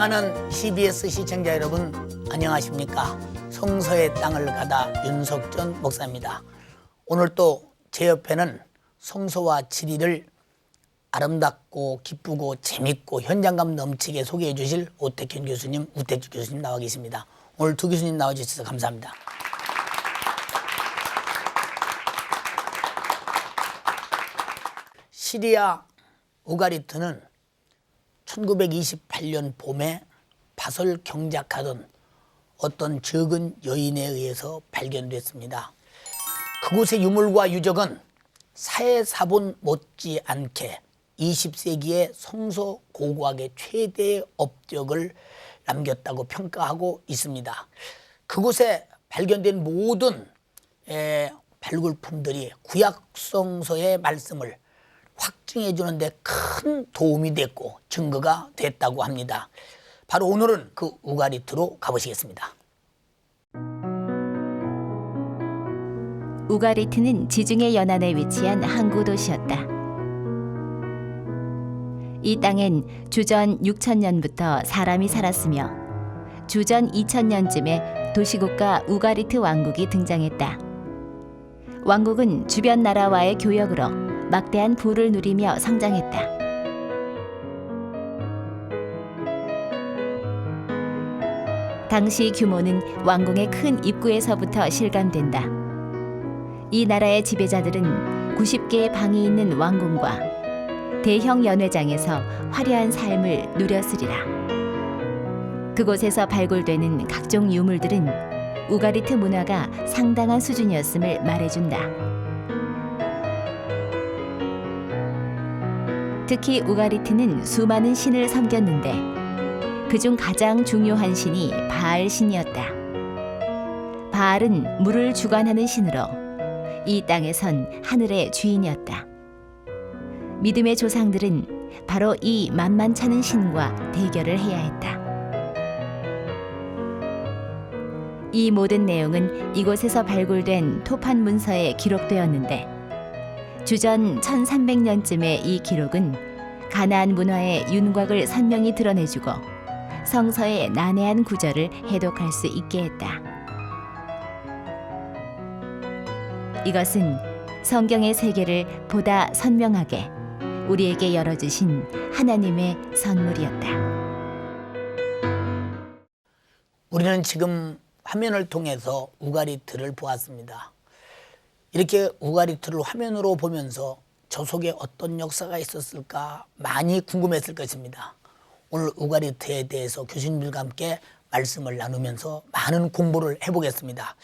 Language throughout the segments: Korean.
사랑하는 CBS 시청자 여러분 안녕하십니까? 성서의 땅을 가다 윤석전 목사입니다. 오늘 또 제 옆에는 성서와 지리를 아름답고 기쁘고 재밌고 현장감 넘치게 소개해 주실 오태균 교수님, 우택주 교수님 나와 계십니다. 오늘 두 교수님 나와 주셔서 감사합니다. 시리아 우가리트는 1928년 봄에 밭을 경작하던 어떤 적은 여인에 의해서 발견됐습니다. 그곳의 유물과 유적은 사해사본 못지 않게 20세기의 성서 고고학의 최대의 업적을 남겼다고 평가하고 있습니다. 그곳에 발견된 모든 에, 발굴품들이 구약 성서의 말씀을 확증해 주는데 큰 도움이 됐고 증거가 됐다고 합니다. 바로 오늘은 그 우가리트로 가보시겠습니다. 우가리트는 지중해 연안에 위치한 항구 도시였다. 이 땅엔 주전 6천년부터 사람이 살았으며 주전 2000년쯤에 도시국가 우가리트 왕국이 등장했다. 왕국은 주변 나라와의 교역으로 막대한 부를 누리며 성장했다. 당시 규모는 왕궁의 큰 입구에서부터 실감된다. 이 나라의 지배자들은 90개의 방이 있는 왕궁과 대형 연회장에서 화려한 삶을 누렸으리라. 그곳에서 발굴되는 각종 유물들은 우가리트 문화가 상당한 수준이었음을 말해준다. 특히 우가리트는 수많은 신을 섬겼는데 그중 가장 중요한 신이 바알 신이었다. 바알은 물을 주관하는 신으로 이 땅에선 하늘의 주인이었다. 믿음의 조상들은 바로 이 만만찮은 신과 대결을 해야 했다. 이 모든 내용은 이곳에서 발굴된 토판 문서에 기록되었는데 주전 1300년쯤의 이 기록은 가나안 문화의 윤곽을 선명히 드러내주고 성서의 난해한 구절을 해독할 수 있게 했다. 이것은 성경의 세계를 보다 선명하게 우리에게 열어주신 하나님의 선물이었다. 우리는 지금 화면을 통해서 우가리트를 보았습니다. 이렇게 우가리트를 화면으로 보면서 저 속에 어떤 역사가 있었을까 많이 궁금했을 것입니다. 오늘 우가리트에 대해서 교수님들과 함께 말씀을 나누면서 많은 공부를 해보겠습니다.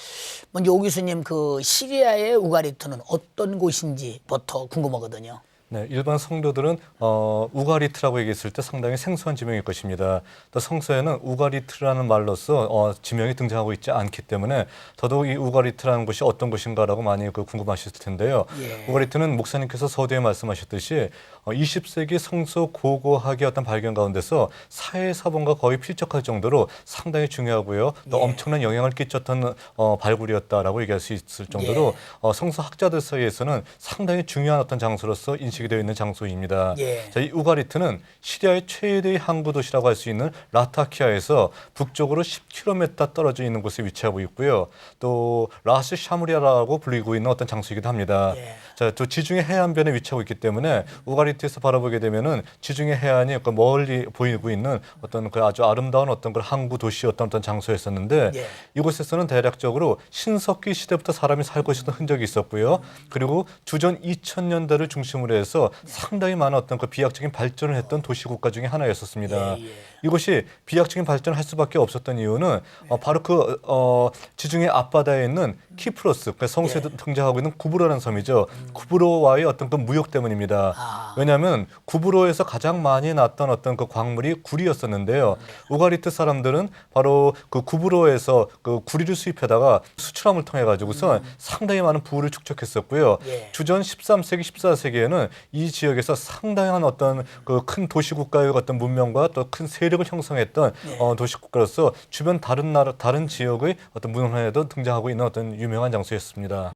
먼저 오 교수님 그 시리아의 우가리트는 어떤 곳인지부터 궁금하거든요. 네, 일반 성도들은 어, 우가리트라고 얘기했을 때 상당히 생소한 지명일 것입니다. 또 성서에는 우가리트라는 말로서 어, 지명이 등장하고 있지 않기 때문에 더더욱 이 우가리트라는 곳이 어떤 곳인가라고 많이 그 궁금하실 텐데요. 예. 우가리트는 목사님께서 서두에 말씀하셨듯이 어, 20세기 성서 고고학의 어떤 발견 가운데서 사회 사본과 거의 필적할 정도로 상당히 중요하고요. 또 예. 엄청난 영향을 끼쳤던 어, 발굴이었다라고 얘기할 수 있을 정도로 예. 어, 성서 학자들 사이에서는 상당히 중요한 어떤 장소로서 인식 이 되어 있는 장소입니다. 예. 자, 이 우가리트는 시리아의 최대의 항구 도시라고 할 수 있는 라타키아에서 북쪽으로 10km 떨어져 있는 곳에 위치하고 있고요. 또 라스 샤무리아라고 불리고 있는 어떤 장소이기도 합니다. 예. 자, 또 지중해 해안변에 위치하고 있기 때문에 우가리트에서 바라보게 되면은 지중해 해안이 그 멀리 보이고 있는 어떤 그 아주 아름다운 어떤 그 항구 도시였던 어떤 장소였었는데 예. 이곳에서는 대략적으로 신석기 시대부터 사람이 살고 있었던 흔적이 있었고요. 그리고 주전 2000년대를 중심으로 해서 상당히 많은 어떤 그 비약적인 발전을 했던 도시 국가 중에 하나였었습니다. 예, 예. 이곳이 비약적인 발전을 할 수밖에 없었던 이유는 네. 어, 바로 그 어, 지중해 앞바다에 있는 키프로스, 그 성서에 예. 등장하고 있는 구브로라는 섬이죠. 구브로와의 어떤 그 무역 때문입니다. 아. 왜냐하면 구브로에서 가장 많이 났던 어떤 그 광물이 구리였었는데요. 우가리트 사람들은 바로 그 구브로에서 그 구리를 수입하다가 수출함을 통해 가지고서 상당히 많은 부를 축적했었고요. 예. 주전 13세기, 14세기에는 이 지역에서 상당한 어떤 그 큰 도시 국가의 어떤 문명과 또 큰 세력을 형성했던 예. 어, 도시 국가로서 주변 다른 나라, 다른 지역의 어떤 문화에도 등장하고 있는 어떤 유명한 장소였습니다.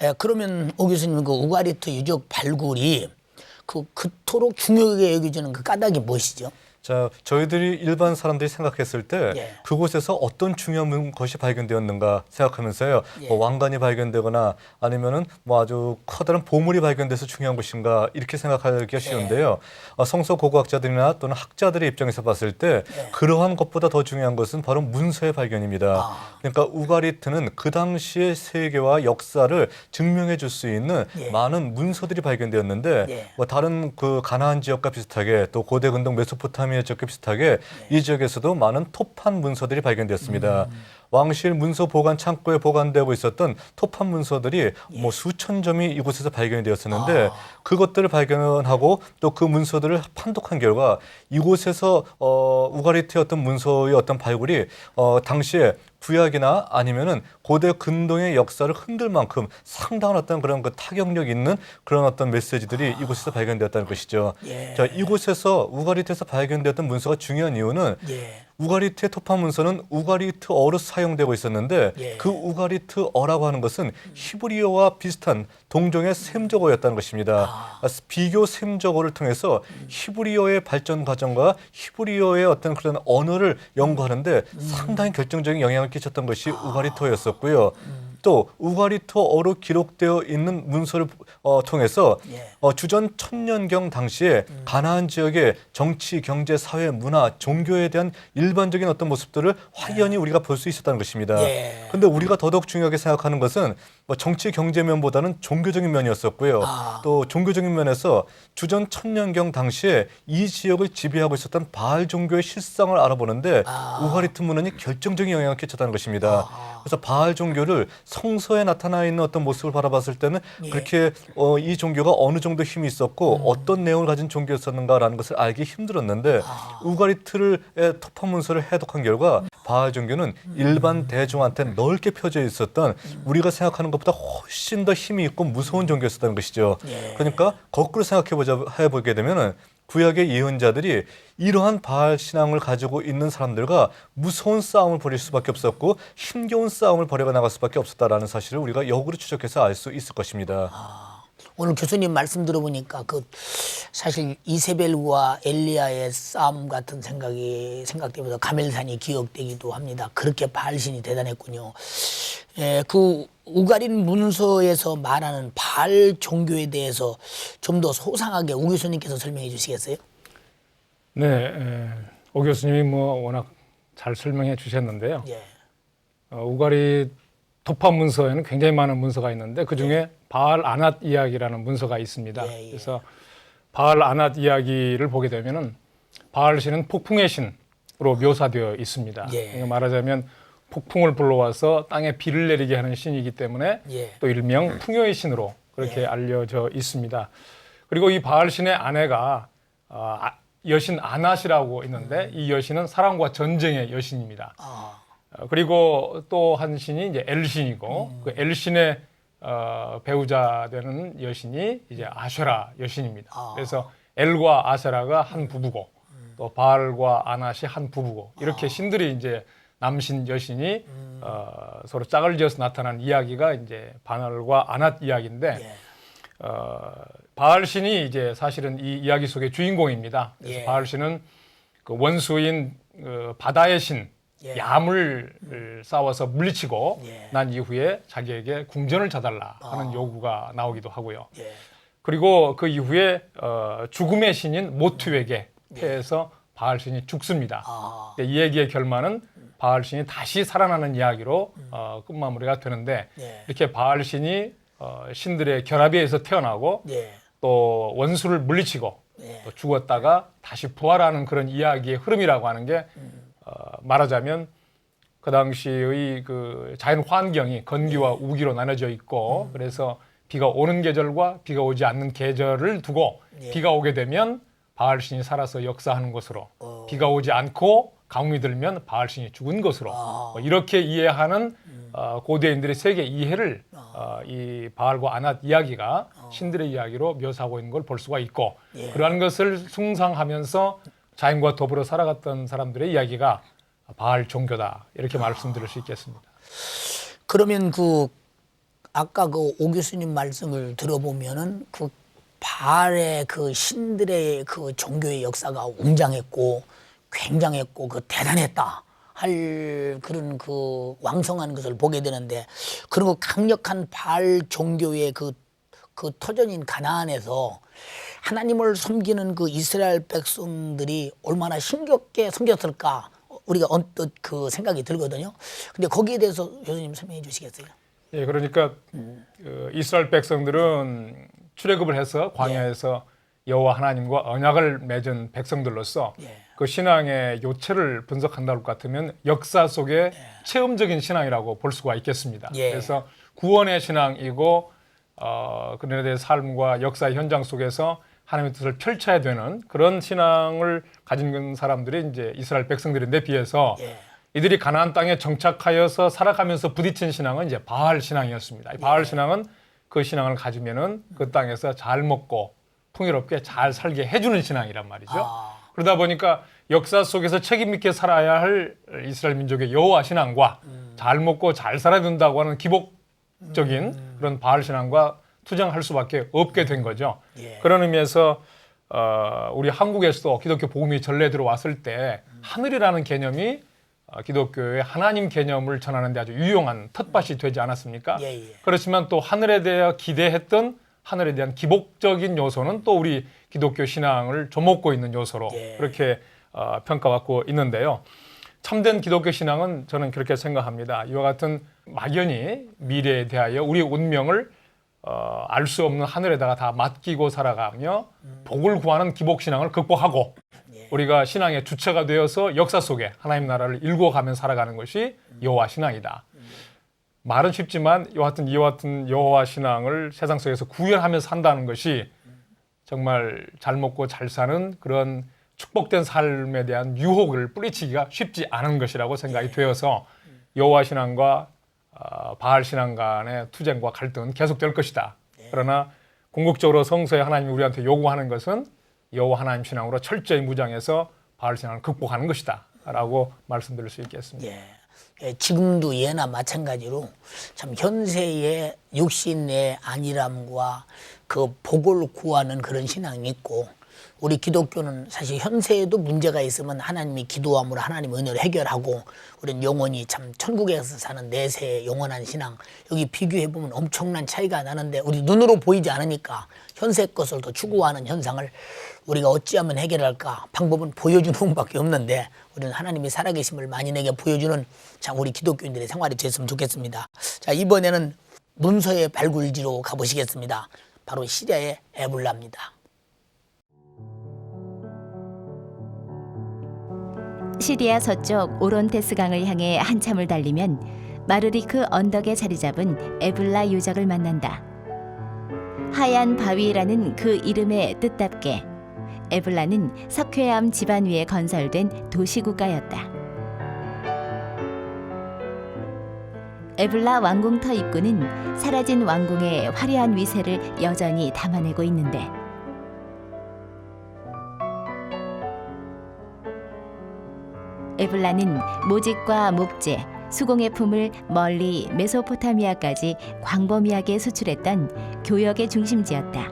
에, 그러면 오 교수님 그 우가리트 유적 발굴이 그 그토록 중요하게 여겨지는 그 까닭이 무엇이죠? 자, 저희들이 일반 사람들이 생각했을 때 예. 그곳에서 어떤 중요한 문- 것이 발견되었는가 생각하면서요. 예. 뭐 왕관이 발견되거나 아니면은 뭐 아주 커다란 보물이 발견돼서 중요한 것인가 이렇게 생각하기가 쉬운데요. 어, 성서 고고학자들이나 또는 학자들의 입장에서 봤을 때 예. 그러한 것보다 더 중요한 것은 바로 문서의 발견입니다. 아. 그러니까 우가리트는 그 당시의 세계와 역사를 증명해 줄 수 있는 예. 많은 문서들이 발견되었는데 예. 뭐 다른 그 가나안 지역과 비슷하게 또 고대 근동 메소포타미아 지역과 비슷하게 이 지역에서도 많은 토판 문서들이 발견되었습니다. 왕실 문서 보관 창고에 보관되고 있었던 토판 문서들이 뭐 수천 점이 이곳에서 발견이 되었었는데 아. 그것들을 발견하고 또 그 문서들을 판독한 결과 이곳에서 어 우가리트의 어떤 문서의 어떤 발굴이 어 당시에 구약이나 아니면은 고대 근동의 역사를 흔들 만큼 상당한 어떤 그런 그 타격력 있는 그런 어떤 메시지들이 이곳에서 발견되었다는 것이죠. 예. 자, 이곳에서 우가리트에서 발견되었던 문서가 중요한 이유는 예. 우가리트의 토파 문서는 우가리트어로 사용되고 있었는데 예. 그 우가리트어라고 하는 것은 히브리어와 비슷한 동종의 셈적어였다는 것입니다. 아. 비교 셈적어를 통해서 히브리어의 발전 과정과 히브리어의 어떤 그런 언어를 연구하는데 음. 상당히 결정적인 영향을 끼쳤던 것이 아. 우가리트어였었고요. 또 우가리트어로 기록되어 있는 문서를 어, 통해서 예. 어, 주전 천년경 당시에 가나안 지역의 정치, 경제, 사회, 문화, 종교에 대한 일반적인 어떤 모습들을 확연히 우리가 볼 수 있었다는 것입니다. 예. 근데 우리가 더더욱 중요하게 생각하는 것은 뭐 정치, 경제 면보다는 종교적인 면이었었고요. 아. 또 종교적인 면에서 주전 천년경 당시에 이 지역을 지배하고 있었던 바알 종교의 실상을 알아보는데 아. 우가리트 문헌이 결정적인 영향을 끼쳤다는 것입니다. 아. 그래서 바알 종교를 성서에 나타나 있는 어떤 모습을 바라봤을 때는 예. 그렇게 어, 이 종교가 어느 정도 힘이 있었고 어떤 내용을 가진 종교였었는가라는 것을 알기 힘들었는데 아. 우가리트를 의 토파 문서를 해독한 결과 바알 종교는 일반 대중한테 넓게 펴져 있었던 우리가 생각하는 것보다 훨씬 더 힘이 있고 무서운 종교였었다는 것이죠. 예. 그러니까 거꾸로 생각해 보자 해 보게 되면은 구약의 예언자들이 이러한 바알 신앙을 가지고 있는 사람들과 무서운 싸움을 벌일 수밖에 없었고 힘겨운 싸움을 벌여 나갈 수밖에 없었다라는 사실을 우리가 역으로 추적해서 알 수 있을 것입니다. 오늘 교수님 말씀 들어보니까 그 사실 이세벨과 엘리야의 싸움 같은 생각이 생각되면서 가멜산이 기억되기도 합니다. 그렇게 바알신이 대단했군요. 예, 그 우가린 문서에서 말하는 바알 종교에 대해서 좀 더 소상하게 우 교수님께서 설명해 주시겠어요? 네, 에, 오 교수님이 뭐 워낙 잘 설명해 주셨는데요. 예. 어, 우가리 토파 문서에는 굉장히 많은 문서가 있는데 그 중에 바알 아낫 이야기라는 문서가 있습니다. 예, 예. 그래서 바알 아낫 이야기를 보게 되면은 바알 신은 폭풍의 신으로 묘사되어 있습니다. 예. 그러니까 말하자면 폭풍을 불러와서 땅에 비를 내리게 하는 신이기 때문에 예. 또 일명 풍요의 신으로 그렇게 알려져 있습니다. 그리고 이 바알 신의 아내가 어, 아- 여신 아낫이라고 있는데 이 여신은 사랑과 전쟁의 여신입니다. 아, 어, 그리고 또 한 신이 이제 엘신이고 그 엘신의 어, 배우자 되는 여신이 이제 아쉐라 여신입니다. 아. 그래서 엘과 아세라가 한 부부고 또 바알과 아낫이 한 부부고 이렇게 신들이 이제 남신 여신이 어, 서로 짝을 지어서 나타난 이야기가 이제 바알과 아낫 이야기인데 예. 어, 바알 신이 이제 사실은 이 이야기 속의 주인공입니다. 그래서 예. 바알 신은 그 원수인 어, 바다의 신 예. 야물을 싸워서 물리치고 예. 난 이후에 자기에게 궁전을 자달라 하는 아. 요구가 나오기도 하고요. 예. 그리고 그 이후에 어, 죽음의 신인 모투에게 예. 패해서 바알 신이 죽습니다. 아, 이 얘기의 결말은 바알 신이 다시 살아나는 이야기로 어, 끝마무리가 되는데 예. 이렇게 바알 신이 어, 신들의 결합에 의해서 태어나고 예. 또 원수를 물리치고 예. 또 죽었다가 다시 부활하는 그런 이야기의 흐름이라고 하는 게 어, 말하자면 그 당시의 그 자연 환경이 건기와 우기로 나눠져 있고 그래서 비가 오는 계절과 비가 오지 않는 계절을 두고 예. 비가 오게 되면 바알신이 살아서 역사하는 것으로 어. 비가 오지 않고 강우이 들면 바알신이 죽은 것으로 아. 뭐 이렇게 이해하는 어, 고대인들의 세계 이해를 어, 이 바알과 아낫 이야기가 신들의 이야기로 묘사하고 있는 걸 볼 수가 있고 예. 그러한 것을 숭상하면서 자연과 더불어 살아갔던 사람들의 이야기가 바알 종교다 이렇게 말씀드릴 수 있겠습니다. 그러면 그 아까 그 오 교수님 말씀을 들어보면은 그 바알의 그 신들의 그 종교의 역사가 웅장했고 굉장했고 그 대단했다 할 그런 그 왕성한 것을 보게 되는데 그리고 강력한 바알 종교의 그, 그 터전인 가나안에서 하나님을 섬기는 그 이스라엘 백성들이 얼마나 힘겹게 섬겼을까 우리가 언뜻 그 생각이 들거든요. 근데 거기에 대해서 교수님 설명해 주시겠어요? 예, 그러니까 그 이스라엘 백성들은 출애굽을 해서 광야에서 여호와 하나님과 언약을 맺은 백성들로서 예. 그 신앙의 요체를 분석한다 할 것 같으면 역사 속의 체험적인 신앙이라고 볼 수가 있겠습니다. 예. 그래서 구원의 신앙이고 어, 그들의 삶과 역사 현장 속에서 하나님의 뜻을 펼쳐야 되는 그런 신앙을 가진 사람들이 이제 이스라엘 백성들인데 비해서 예. 이들이 가나안 땅에 정착하여서 살아가면서 부딪힌 신앙은 이제 바알 신앙이었습니다. 이 바알 신앙은 그 신앙을 가지면은 그 땅에서 잘 먹고 풍요롭게 잘 살게 해주는 신앙이란 말이죠. 아. 그러다 보니까 역사 속에서 책임 있게 살아야 할 이스라엘 민족의 여호와 신앙과 잘 먹고 잘 살아야 된다고 하는 기복적인 그런 바알 신앙과 투쟁할 수밖에 없게 된 거죠. 예. 그런 의미에서 어, 우리 한국에서도 기독교 복음이 전래 들어왔을 때 하늘이라는 개념이 어, 기독교의 하나님 개념을 전하는 데 아주 유용한 텃밭이 되지 않았습니까? 예, 예. 그렇지만 또 하늘에 대해 기대했던 하늘에 대한 기복적인 요소는 또 우리 기독교 신앙을 좀먹고 있는 요소로 예. 그렇게 어, 평가받고 있는데요. 참된 기독교 신앙은 저는 그렇게 생각합니다. 이와 같은 막연히 미래에 대하여 우리 운명을 어, 알 수 없는 하늘에다가 다 맡기고 살아가며 복을 구하는 기복 신앙을 극복하고 우리가 신앙의 주체가 되어서 역사 속에 하나님 나라를 일궈가며 살아가는 것이 여호와 신앙이다. 말은 쉽지만 같은 이와 같은 여호와 신앙을 세상 속에서 구현하면서 산다는 것이 정말 잘 먹고 잘 사는 그런 축복된 삶에 대한 유혹을 뿌리치기가 쉽지 않은 것이라고 생각이 되어서 여호와 신앙과 어, 바알 신앙 간의 투쟁과 갈등은 계속될 것이다. 그러나 궁극적으로 성서에 하나님이 우리한테 요구하는 것은 여호와 하나님 신앙으로 철저히 무장해서 바알 신앙을 극복하는 것이다라고 말씀드릴 수 있겠습니다. 예. 예, 지금도 예나 마찬가지로 참 현세의 육신의 안일함과 그 복을 구하는 그런 신앙이 있고 우리 기독교는 사실 현세에도 문제가 있으면 하나님이 기도함으로 하나님 은혜를 해결하고 우리는 영원히 참 천국에서 사는 내세의 영원한 신앙 여기 비교해 보면 엄청난 차이가 나는데 우리 눈으로 보이지 않으니까 현세 것을 더 추구하는 현상을 우리가 어찌하면 해결할까 방법은 보여주는 것밖에 없는데 우리는 하나님이 살아계심을 만인에게 보여주는 참 우리 기독교인들의 생활이 됐으면 좋겠습니다. 자 이번에는 문서의 발굴지로 가보시겠습니다. 바로 시리아의 에블라입니다. 시리아 서쪽 오론테스 강을 향해 한참을 달리면 마르리크 언덕에 자리 잡은 에블라 유적을 만난다. 하얀 바위라는 그 이름의 뜻답게 에블라는 석회암 지반 위에 건설된 도시국가였다. 에블라 왕궁터 입구는 사라진 왕궁의 화려한 위세를 여전히 담아내고 있는데 에블라는 모직과 목재, 수공예 품을 멀리 메소포타미아까지 광범위하게 수출했던 교역의 중심지였다.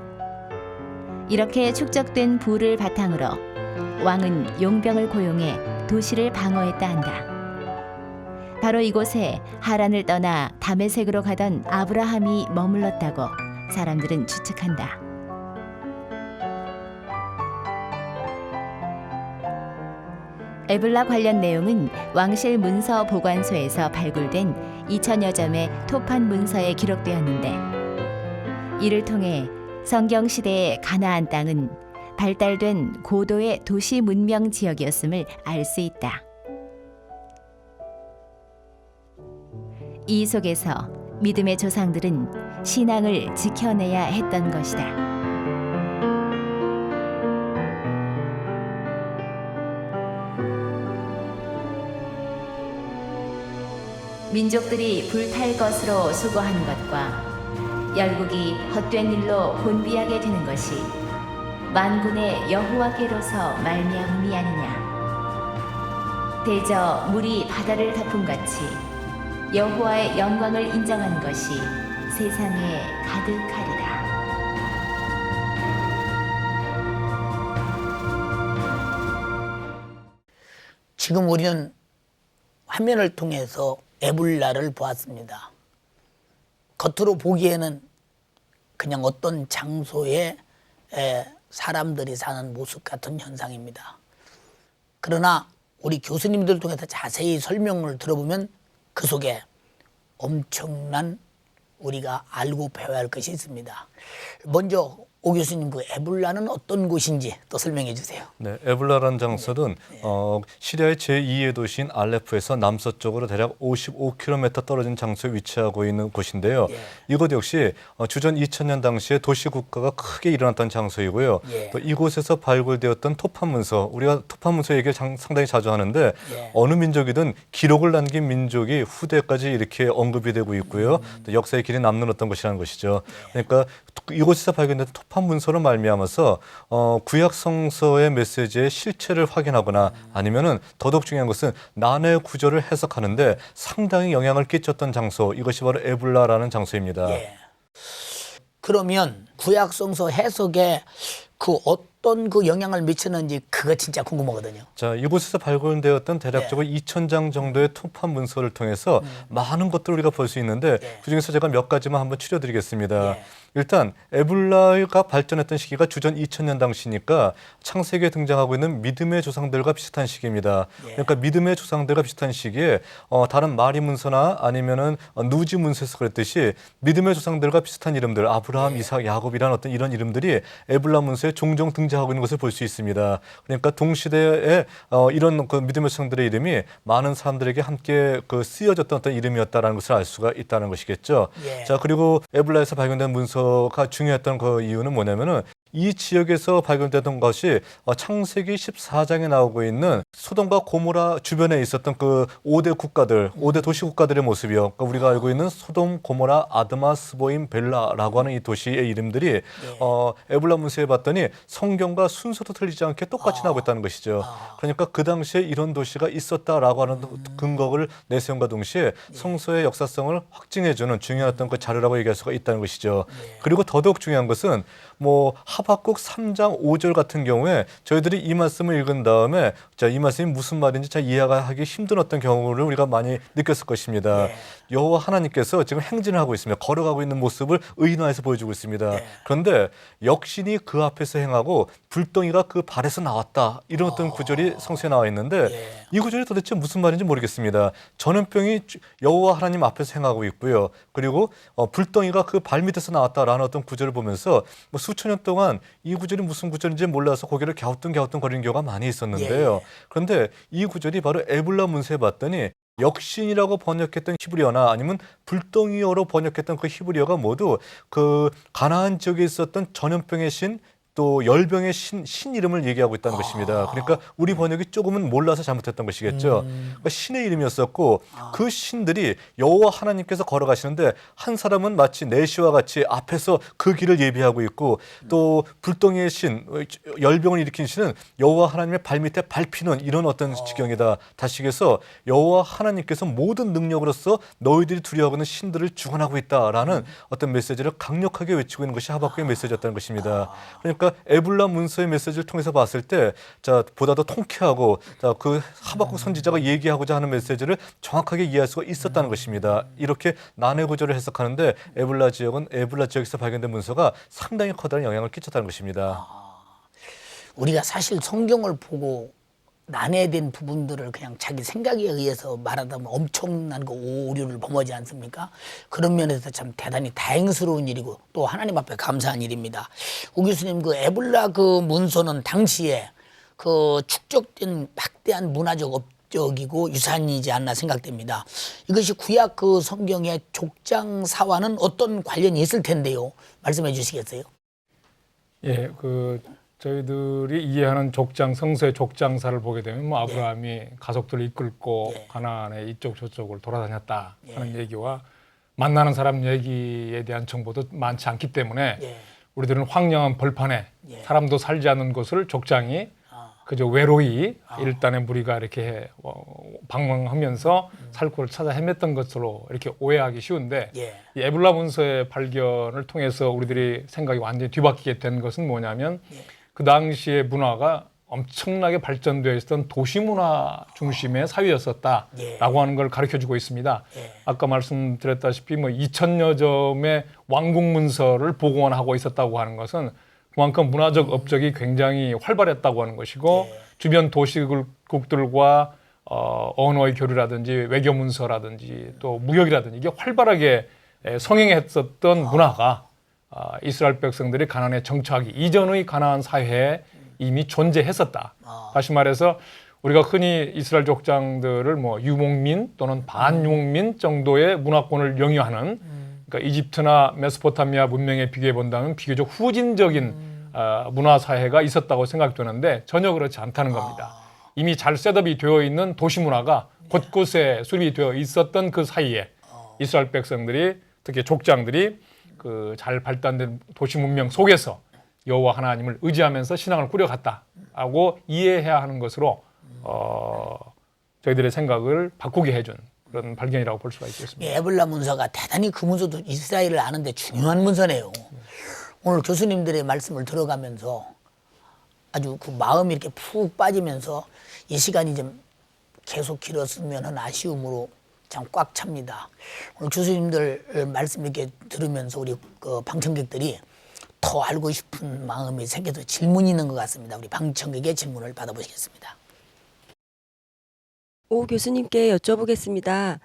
이렇게 축적된 부를 바탕으로 왕은 용병을 고용해 도시를 방어했다 한다. 바로 이곳에 하란을 떠나 다메섹으로 가던 아브라함이 머물렀다고 사람들은 추측한다. 에블라 관련 내용은 왕실 문서 보관소에서 발굴된 2천여 점의 토판 문서에 기록되었는데 이를 통해 성경 시대의 가나안 땅은 발달된 고도의 도시 문명 지역이었음을 알 수 있다. 이 속에서 믿음의 조상들은 신앙을 지켜내야 했던 것이다. 민족들이 불탈 것으로 수고한 것과 열국이 헛된 일로 곤비하게 되는 것이 만군의 여호와께로서 말미암이 아니냐. 대저 물이 바다를 덮음 같이 여호와의 영광을 인정한 것이 세상에 가득하리라. 지금 우리는 화면을 통해서 에불라를 보았습니다. 겉으로 보기에는 그냥 어떤 장소에 에, 사람들이 사는 모습 같은 현상입니다. 그러나 우리 교수님들 통해서 자세히 설명을 들어보면 그 속에 엄청난 우리가 알고 배워야 할 것이 있습니다. 먼저 오 교수님 그 에볼라는 어떤 곳인지 또 설명해 주세요. 네, 에블라라는 장소는 어, 시리아의 제2의 도시인 알레프에서 남서쪽으로 대략 55km 떨어진 장소에 위치하고 있는 곳인데요. 예. 이곳 역시 어, 주전 2000년 당시에 도시 국가가 크게 일어났던 장소이고요. 예. 또 이곳에서 발굴되었던 토판 문서, 우리가 토판 문서 얘기를 장- 상당히 자주 하는데 예. 어느 민족이든 기록을 남긴 민족이 후대까지 이렇게 언급이 되고 있고요. 음. 또 역사의 길이 남는 어떤 것이라는 것이죠. 그러니까 이곳에서 발견된 토판 문서로 말미암아서 어, 구약 성서의 메시지의 실체를 확인하거나 아니면은 더더욱 중요한 것은 난의 구절을 해석하는데 상당히 영향을 끼쳤던 장소 이것이 바로 에블라라는 장소입니다. 예. 그러면 구약 성서 해석에 그어 떤 그 영향을 미치는지 그거 진짜 궁금하거든요. 자 이곳에서 발굴되었던 대략적으로 네. 2,000장 정도의 토판 문서를 통해서 많은 것들을 우리가 볼 수 있는데 음. 네. 그중에서 제가 몇 가지만 한번 추려드리겠습니다. 네. 일단 에블라가 발전했던 시기가 주전 2000년 당시니까 창세기에 등장하고 있는 믿음의 조상들과 비슷한 시기입니다. 예. 그러니까 믿음의 조상들과 비슷한 시기에 어, 다른 마리 문서나 아니면은 어, 누지 문서에서 그랬듯이 믿음의 조상들과 비슷한 이름들 아브라함, 이삭, 야곱이라는 어떤 이런 이름들이 에블라 문서에 종종 등장 하고 있는 것을 볼 수 있습니다. 그러니까 동시대에 어, 이런 그 믿음의 조상들의 이름이 많은 사람들에게 함께 그 쓰여졌던 어떤 이름이었다라는 것을 알 수가 있다는 것이겠죠. 예. 자 그리고 에블라에서 발견된 문서가 중요했던 그 이유는 뭐냐면은 이 지역에서 발견되던 것이 어, 창세기 14장에 나오고 있는 소돔과 고모라 주변에 있었던 그 5대 국가들, 5대 도시 국가들의 모습이요. 그러니까 우리가 알고 있는 소돔, 고모라, 아드마, 스보임, 벨라라고 하는 이 도시의 이름들이 어, 에블라 문서에 봤더니 성경과 순서도 틀리지 않게 똑같이 나오고 있다는 것이죠. 그러니까 그 당시에 이런 도시가 있었다라고 하는 근거를 내세움과 동시에 성서의 역사성을 확증해주는 중요한 어떤 그 자료라고 얘기할 수가 있다는 것이죠. 그리고 더더욱 중요한 것은 뭐 하박국 3장 5절 같은 경우에 저희들이 이 말씀을 읽은 다음에 자 이 말씀이 무슨 말인지 잘 이해하기 힘든 어떤 경우를 우리가 많이 느꼈을 것입니다. 네. 여호와 하나님께서 지금 행진을 하고 있습니다. 걸어가고 있는 모습을 의인화해서 보여주고 있습니다. 네. 그런데 역신이 그 앞에서 행하고 불덩이가 그 발에서 나왔다 이런 어떤 구절이 성서에 나와 있는데 예. 이 구절이 도대체 무슨 말인지 모르겠습니다. 전염병이 주- 여호와 하나님 앞에서 행하고 있고요. 그리고 어, 불덩이가 그 발 밑에서 나왔다라는 어떤 구절을 보면서 뭐 수천 년 동안 이 구절이 무슨 구절인지 몰라서 고개를 갸우뚱갸우뚱 거리는 경우가 많이 있었는데요. 예. 그런데 이 구절이 바로 에블라 문서에 봤더니 역신이라고 번역했던 히브리어나 아니면 불덩이어로 번역했던 그 히브리어가 모두 그 가나안 지역에 있었던 전염병의 신 또 열병의 신, 신 이름을 얘기하고 있다는 것입니다. 그러니까 우리 번역이 조금은 몰라서 잘못했던 것이겠죠. 그러니까 신의 이름이었었고 그 신들이 여호와 하나님께서 걸어가시는데 한 사람은 마치 내시와 같이 앞에서 그 길을 예비하고 있고 또 불덩이의 신, 열병을 일으킨 신은 여호와 하나님의 발밑에 밟히는 이런 어떤 지경이다. 다시게서 여호와 하나님께서 모든 능력으로서 너희들이 두려워하고 있는 신들을 주관하고 있다라는 어떤 메시지를 강력하게 외치고 있는 것이 하박국의 메시지였다는 것입니다. 그러니까 에블라 문서의 메시지를 통해서 봤을 때, 자 보다 더 통쾌하고 자 그 하박국 선지자가 얘기하고자 하는 메시지를 정확하게 이해할 수가 있었다는 것입니다. 이렇게 난해 구조를 해석하는데 에블라 지역은 에블라 지역에서 발견된 문서가 상당히 커다란 영향을 끼쳤다는 것입니다. 우리가 사실 성경을 보고 난해된 부분들을 그냥 자기 생각에 의해서 말하다 보면 엄청난 그 오류를 범하지 않습니까? 그런 면에서 참 대단히 다행스러운 일이고 또 하나님 앞에 감사한 일입니다. 오 교수님 그 에볼라 그 문서는 당시에 그 축적된 막대한 문화적 업적이고 유산이지 않나 생각됩니다. 이것이 구약 그 성경의 족장사와는 어떤 관련이 있을 텐데요. 말씀해 주시겠어요? 예, 그 저희들이 이해하는 족장 성서의 족장사를 보게 되면 뭐 아브라함이 가족들을 이끌고 예. 가나안의 이쪽 저쪽을 돌아다녔다 하는 예. 얘기와 만나는 사람 얘기에 대한 정보도 많지 않기 때문에 예. 우리들은 황량한 벌판에 예. 사람도 살지 않는 곳을 족장이 아. 그저 외로이 일단의 무리가 이렇게 어, 방황하면서 살구를 찾아 헤맸던 것으로 이렇게 오해하기 쉬운데 예. 이 에블라 문서의 발견을 통해서 우리들이 생각이 완전히 뒤바뀌게 된 것은 뭐냐면 예. 그 당시의 문화가 엄청나게 발전되어 있었던 도시 문화 중심의 사회였었다라고 예. 하는 걸 가르쳐 주고 있습니다. 예. 아까 말씀드렸다시피 뭐 2천여 점의 왕궁문서를 복원하고 있었다고 하는 것은 그만큼 문화적 업적이 굉장히 활발했다고 하는 것이고 주변 도시국들과 어, 언어의 교류라든지 외교 문서라든지 또 무역이라든지 이게 활발하게 에, 성행했었던 문화가 아, 이스라엘 백성들이 가나안에 정착하기 이전의 가나안 사회에 이미 존재했었다. 다시 말해서 우리가 흔히 이스라엘 족장들을 뭐 유목민 또는 반유목민 정도의 문화권을 영유하는 그러니까 이집트나 메소포타미아 문명에 비교해 본다면 비교적 후진적인 어, 문화 사회가 있었다고 생각되는데 전혀 그렇지 않다는 겁니다. 이미 잘 셋업이 되어 있는 도시 문화가 곳곳에 수립이 되어 있었던 그 사이에 이스라엘 백성들이 특히 족장들이 그 잘 발달된 도시 문명 속에서 여호와 하나님을 의지하면서 신앙을 꾸려갔다라고 이해해야 하는 것으로 어, 저희들의 생각을 바꾸게 해준 그런 발견이라고 볼 수가 있겠습니다. 이 에블라 문서가 대단히 그 문서도 이스라엘을 아는데 중요한 문서네요. 오늘 교수님들의 말씀을 들어가면서 아주 그 마음이 이렇게 푹 빠지면서 이 시간이 좀 계속 길었으면 하는 아쉬움으로 참 꽉 찹니다. 오늘 교수님들 말씀 이렇게 들으면서 우리 그 방청객들이 더 알고 싶은 마음이 생겨서 질문이 있는 것 같습니다. 우리 방청객의 질문을 받아보시겠습니다. 오 교수님께 여쭤보겠습니다.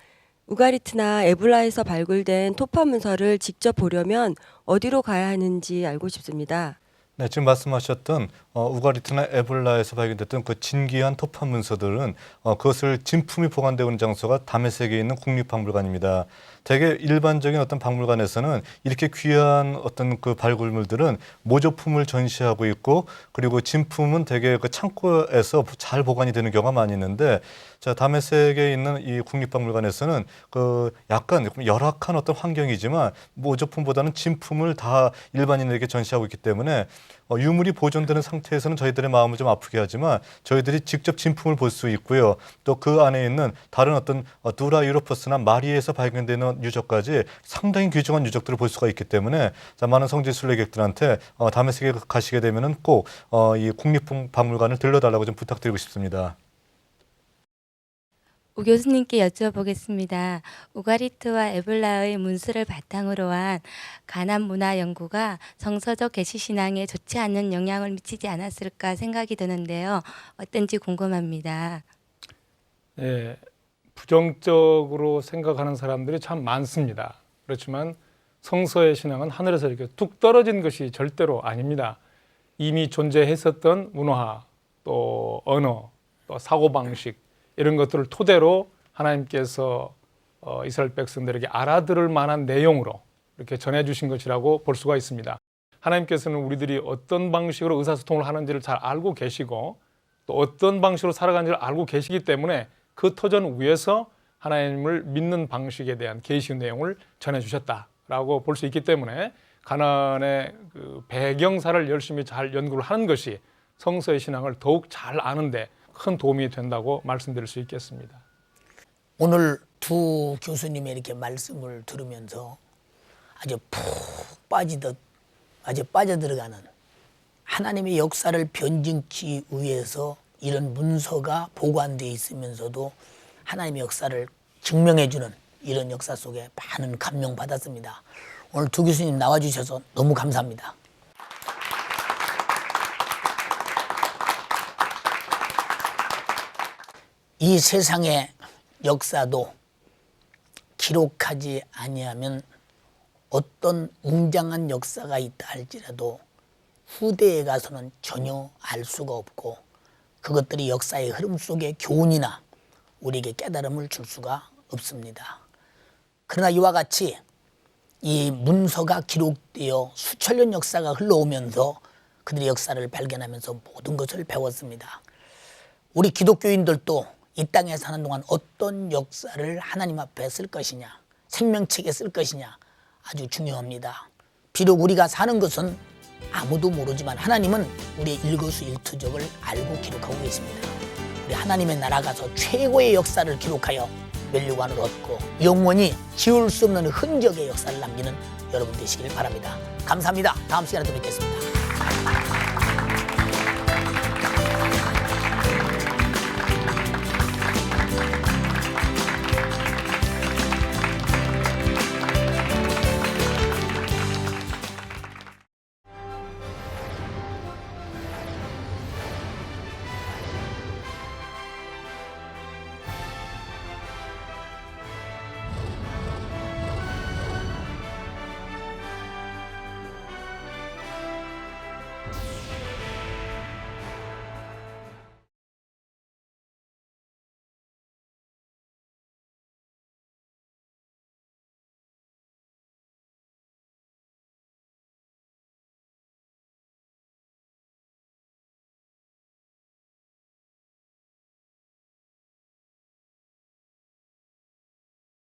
우가리트나 에블라에서 발굴된 토파 문서를 직접 보려면 어디로 가야 하는지 알고 싶습니다. 네, 지금 말씀하셨던 어, 우가리트나 에볼라에서 발견됐던 그 진귀한 토파 문서들은 어, 그것을 진품이 보관되고 있는 장소가 다메섹에 있는 국립박물관입니다. 대개 일반적인 어떤 박물관에서는 이렇게 귀한 어떤 그 발굴물들은 모조품을 전시하고 있고 그리고 진품은 대개 그 창고에서 잘 보관이 되는 경우가 많이 있는데 자 다메섹에 있는 이 국립박물관에서는 그 약간 열악한 어떤 환경이지만 모조품보다는 진품을 다 일반인에게 전시하고 있기 때문에 어, 유물이 보존되는 상태에서는 저희들의 마음을 좀 아프게 하지만 저희들이 직접 진품을 볼 수 있고요. 또 그 안에 있는 다른 어떤 어, 두라 유로퍼스나 마리에서 발견되는 유적까지 상당히 귀중한 유적들을 볼 수가 있기 때문에 자, 많은 성지 순례객들한테 어, 세계 가시게 되면은 꼭 어, 이 국립박물관을 들러달라고 좀 부탁드리고 싶습니다. 우 교수님께 여쭤보겠습니다. 우가리트와 에블라의 문수를 바탕으로 한 가난 문화 연구가 정서적 계시 신앙에 좋지 않는 영향을 미치지 않았을까 생각이 드는데요. 어떤지 궁금합니다. 예, 부정적으로 생각하는 사람들이 참 많습니다. 그렇지만 성서의 신앙은 하늘에서 이렇게 뚝 떨어진 것이 절대로 아닙니다. 이미 존재했었던 문화, 또 언어, 또 사고 방식 이런 것들을 토대로 하나님께서 어, 이스라엘 백성들에게 알아들을 만한 내용으로 이렇게 전해주신 것이라고 볼 수가 있습니다. 하나님께서는 우리들이 어떤 방식으로 의사소통을 하는지를 잘 알고 계시고 또 어떤 방식으로 살아가는지를 알고 계시기 때문에 그 터전 위에서 하나님을 믿는 방식에 대한 계시 내용을 전해 주셨다라고 볼 수 있기 때문에 가나안의 그 배경사를 열심히 잘 연구를 하는 것이 성서의 신앙을 더욱 잘 아는데 큰 도움이 된다고 말씀드릴 수 있겠습니다. 오늘 두 교수님의 이렇게 말씀을 들으면서 아주 푹 빠지듯 아주 빠져들어가는 하나님의 역사를 변증치 위해서 이런 문서가 보관되어 있으면서도 하나님의 역사를 증명해주는 이런 역사 속에 많은 감명 받았습니다. 오늘 두 교수님 나와주셔서 너무 감사합니다. 이 세상의 역사도 기록하지 아니하면 어떤 웅장한 역사가 있다 할지라도 후대에 가서는 전혀 알 수가 없고 그것들이 역사의 흐름 속에 교훈이나 우리에게 깨달음을 줄 수가 없습니다. 그러나 이와 같이 이 문서가 기록되어 수천 년 역사가 흘러오면서 그들의 역사를 발견하면서 모든 것을 배웠습니다. 우리 기독교인들도 이 땅에 사는 동안 어떤 역사를 하나님 앞에 쓸 것이냐, 생명책에 쓸 것이냐 아주 중요합니다. 비록 우리가 사는 것은 아무도 모르지만 하나님은 우리의 일거수일투족을 알고 기록하고 계십니다. 우리 하나님의 나라 가서 최고의 역사를 기록하여 멸류관을 얻고 영원히 지울 수 없는 흔적의 역사를 남기는 여러분 되시길 바랍니다. 감사합니다. 다음 시간에 또 뵙겠습니다.